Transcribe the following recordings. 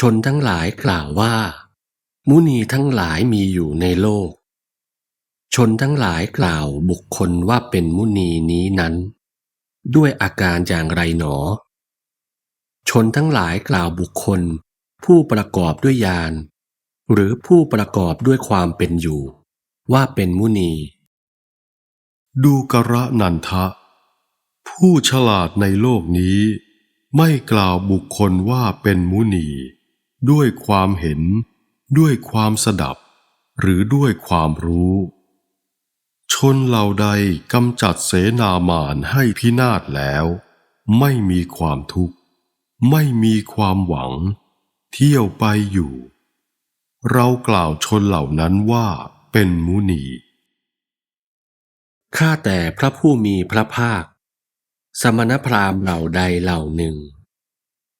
ชนทั้งหลายกล่าวว่า มุนีทั้งหลายมีอยู่ในโลก ชนทั้งหลายกล่าวบุคคลว่าเป็นมุนีนี้นั้น ด้วยอาการอย่างไรหนอ ชนทั้งหลายกล่าวบุคคล ผู้ประกอบด้วยญาณหรือผู้ประกอบด้วยความเป็นอยู่ ว่าเป็นมุนี ดูกระนันทะ ผู้ฉลาดในโลกนี้ ไม่กล่าวบุคคลว่าเป็นมุนี ด้วยความเห็น ด้วยความสดับ หรือด้วยความรู้ ชนเหล่าใดกำจัดเสนามานให้พินาศแล้ว ไม่มีความทุกข์ ไม่มีความหวัง เที่ยวไปอยู่ เรากล่าวชนเหล่านั้นว่าเป็นมุนีข้าแต่พระผู้มีพระภาค สมณพราหมณ์เหล่าใดเหล่าหนึ่ง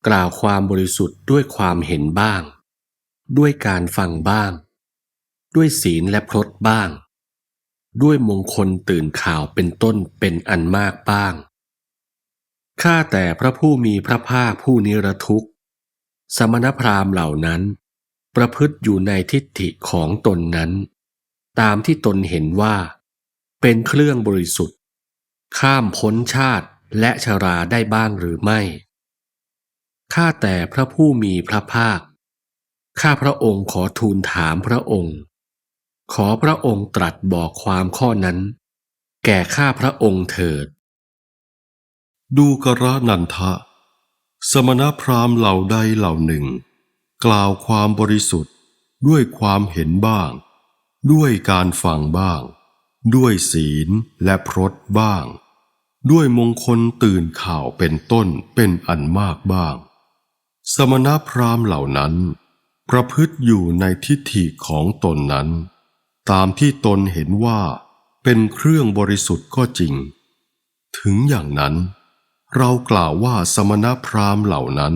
กล่าวความบริสุทธิ์ด้วยความเห็นบ้าง ด้วยการฟังบ้าง ด้วยศีลและพรตบ้าง ด้วยมงคลตื่นข่าวเป็นต้นเป็นอันมากบ้าง ข้าแต่พระผู้มีพระภาคผู้นิรทุกข์ สมณพราหมณ์เหล่านั้น ประพฤติอยู่ในทิฏฐิของตนนั้น ตามที่ตนเห็นว่า เป็นเครื่องบริสุทธิ์ ข้ามพ้นชาติและชราได้บ้างหรือไม่ ข้าแต่พระผู้มีพระภาค ข้าพระองค์ขอทูลถามพระองค์ ขอพระองค์ตรัสบอกความข้อนั้น แก่ข้าพระองค์เถิด ดูกระนันทะ สมณพราหมณ์เหล่าใดเหล่าหนึ่ง กล่าวความบริสุทธิ์ด้วยความเห็นบ้าง ด้วยการฟังบ้าง ด้วยศีลและพรตบ้าง ด้วยมงคลตื่นข่าวเป็นต้นเป็นอันมากบ้าง สมณพราหมณ์เหล่านั้น ประพฤติอยู่ในทิฏฐิของตนนั้น ตามที่ตนเห็นว่าเป็นเครื่องบริสุทธิ์ก็จริง ถึงอย่างนั้น เรากล่าวว่าสมณพราหมณ์เหล่านั้น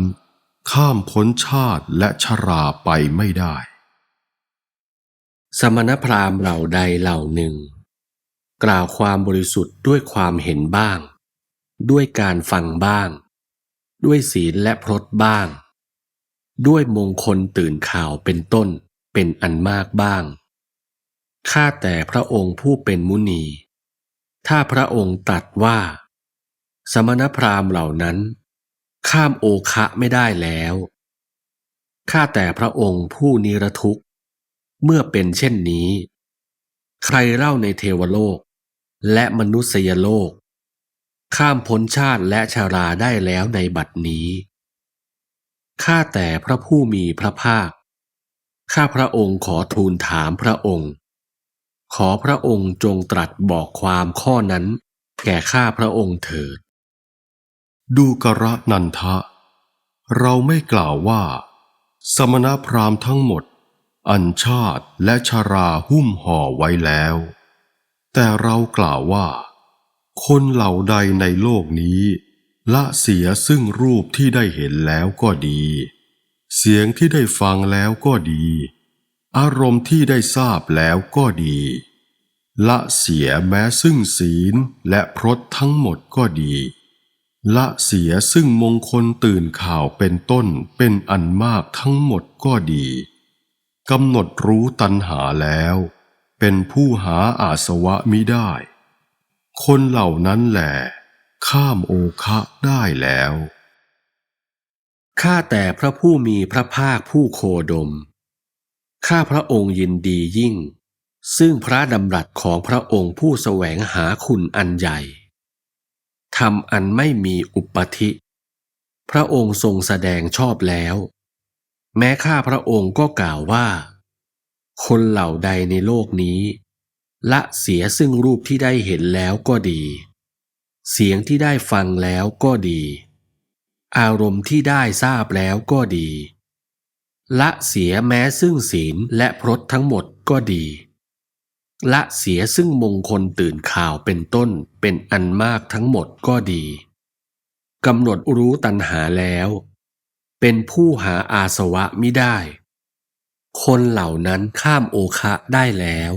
ข้ามพ้นชาติและชราไปไม่ได้ สมณพราหมณ์เหล่าใดเหล่าหนึ่ง กล่าวความบริสุทธิ์ด้วยความเห็นบ้าง ด้วยการฟังบ้างด้วยศีลและพรตบ้าง ด้วยมงคลตื่นข่าวเป็นต้นเป็นอันมากบ้าง ข้าแต่พระองค์ผู้เป็นมุนี ถ้าพระองค์ตรัสว่า สมณพราหมณ์เหล่านั้น ข้ามโอคะไม่ได้แล้ว ข้าแต่พระองค์ผู้นิรทุกข์ เมื่อเป็นเช่นนี้ ใครเล่าในเทวโลก และมนุษยโลก ข้ามพ้นชาติและชาราได้แล้วในบัดนี้ ข้าแต่พระผู้มีพระภาค ข้าพระองค์ขอทูลถามพระองค์ ขอพระองค์จงตรัสบอกความข้อนั้น แก่ข้าพระองค์เถิด ดูกระนันทะ เราไม่กล่าวว่า สมณพราหมณ์ทั้งหมด อัญชาติและชาราหุ้มห่อไว้แล้ว แต่เรากล่าวว่า คนเหล่าใดในโลกนี้ ละเสียซึ่งรูปที่ได้เห็นแล้วก็ดี เสียงที่ได้ฟังแล้วก็ดี อารมณ์ที่ได้ทราบแล้วก็ดี ละเสียแม้ซึ่งศีลและพรตทั้งหมดก็ดี ละเสียซึ่งมงคลตื่นข่าวเป็นต้นเป็นอันมากทั้งหมดก็ดีกำหนดรู้ตัณหาแล้ว เป็นผู้หาอาสวะมิได้ คนเหล่านั้นแหละ ข้ามโอคะได้แล้ว ข้าแต่พระผู้มีพระภาคผู้โคดม ข้าพระองค์ยินดียิ่ง ซึ่งพระดำรัสของพระองค์ผู้แสวงหาคุณอันใหญ่ทำอันไม่มีอุปธิ พระองค์ทรงแสดงชอบแล้ว แม้ข้าพระองค์ก็กล่าวว่า คนเหล่าใดในโลกนี้ ละเสียซึ่งรูปที่ได้เห็นแล้วก็ดี เสียงที่ได้ฟังแล้วก็ดี อารมณ์ที่ได้ทราบแล้วก็ดี ละเสียแม้ซึ่งศีลและพรตทั้งหมดก็ดี ละเสียซึ่งมงคลตื่นข่าวเป็นต้นเป็นอันมากทั้งหมดก็ดีกำหนดรู้ตัณหาแล้ว เป็นผู้หาอาสวะมิได้ คนเหล่านั้นข้ามโอคะได้แล้ว